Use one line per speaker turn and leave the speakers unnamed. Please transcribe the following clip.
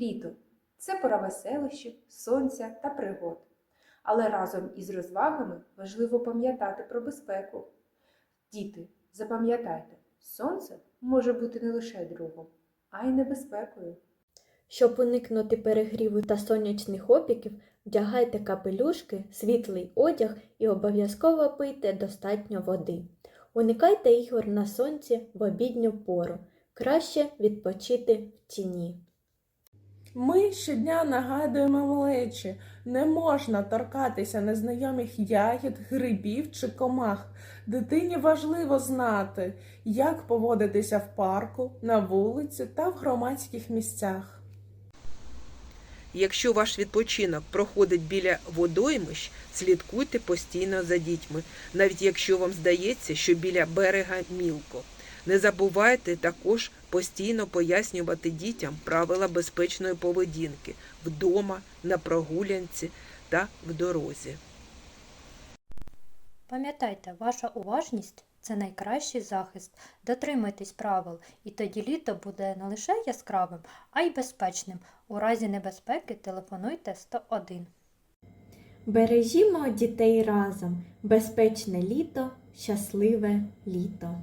Літо це пора веселощів, сонця та пригод. Але разом із розвагами важливо пам'ятати про безпеку. Діти, запам'ятайте, сонце може бути не лише другом, а й небезпекою.
Щоб уникнути перегріву та сонячних опіків, вдягайте капелюшки, світлий одяг і обов'язково пийте достатньо води. Уникайте ігор на сонці в обідню пору. Краще відпочити в тіні.
Ми щодня нагадуємо малечі, не можна торкатися незнайомих ягід, грибів чи комах. Дитині важливо знати, як поводитися в парку, на вулиці та в громадських місцях.
Якщо ваш відпочинок проходить біля водоймищ, слідкуйте постійно за дітьми, навіть якщо вам здається, що біля берега мілко. Не забувайте також постійно пояснювати дітям правила безпечної поведінки вдома, на прогулянці та в дорозі.
Пам'ятайте, ваша уважність це найкращий захист. Дотримуйтесь правил, і тоді літо буде не лише яскравим, а й безпечним. У разі небезпеки телефонуйте 101.
Бережімо дітей разом. Безпечне літо, щасливе літо.